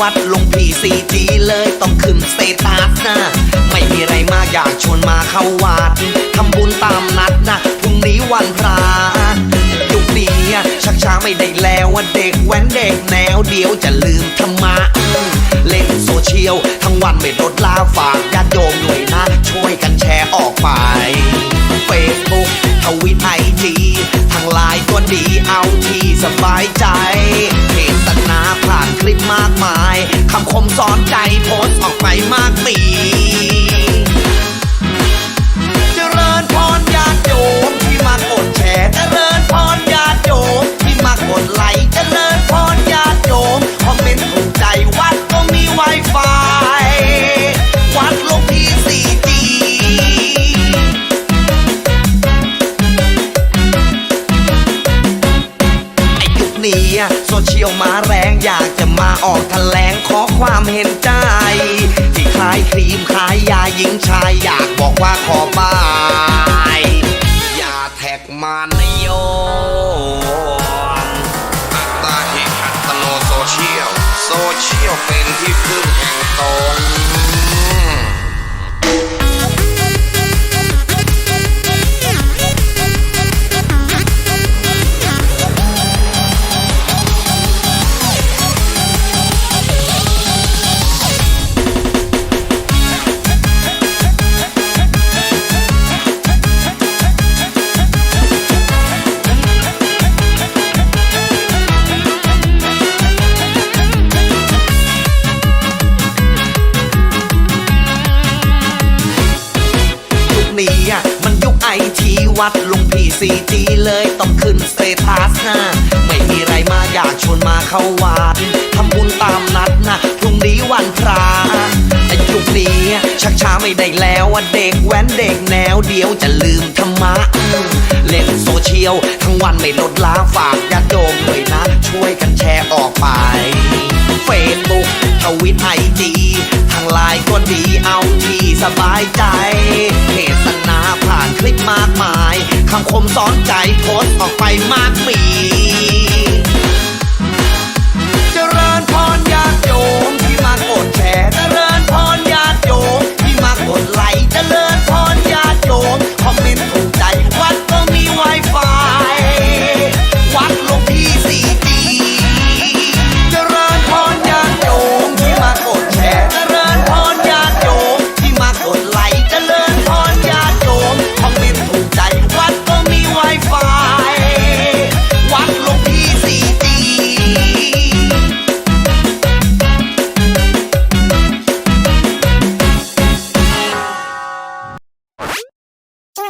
วัดลงพีซีจีเลยต้องขึ้นสเตตัสนะ ไม่มีอะไรมากอยากชวนมาเข้าวัดทำบุญตามนัดนะพรุ่งนี้วันพระยุคนี้ชักช้าไม่ได้แล้วว่าเด็กแว้นเด็กแนวเดียวจะลืมธรรมะเล่นโซเชียลทั้งวันไม่ลดลาฝากญาติโยมด้วยนะ ช่วยกันแชร์ออกไปเฟซบุ๊กทวิตไอจีทางไลน์ก็ดีเอาที่สบายใจ มสอนใจโพสต์ออกไปม เชียลมาแรงอยากจะมาออกแถลงขอความเห็นใจ ที่ขายครีมขายยาหญิงชายอยากบอกว่าขอบายอย่าแท็กมานโยอัตตาหิอัตโนโซเชียล โซเชียลเป็นที่พึ่งแห่งตน ไอทีวัดลวงพี่ซีจีเลยต้องขึ้นสเตตัสนะไม่มีไรมาอยากชวนมาเข้าวัดทำบุญตามนัดนะพรุ่งนี้วันพระอ้ยุคนี้ชักช้าไม่ได้แล้วว่าเด็กแว้นเด็กแนวเดียวจะลืมธรรมะเล่นโซเชียลทั้งวันไม่ลดลาฝากญาติโยมเลยนะ ช่วยกันแชร์ออกไปเฟซบุ๊กทวิตไอจีทางไลน์ก็ดีเอาที่สบายใจ ลิปมากมายคำคมสอนใจโพสออกไปมากมี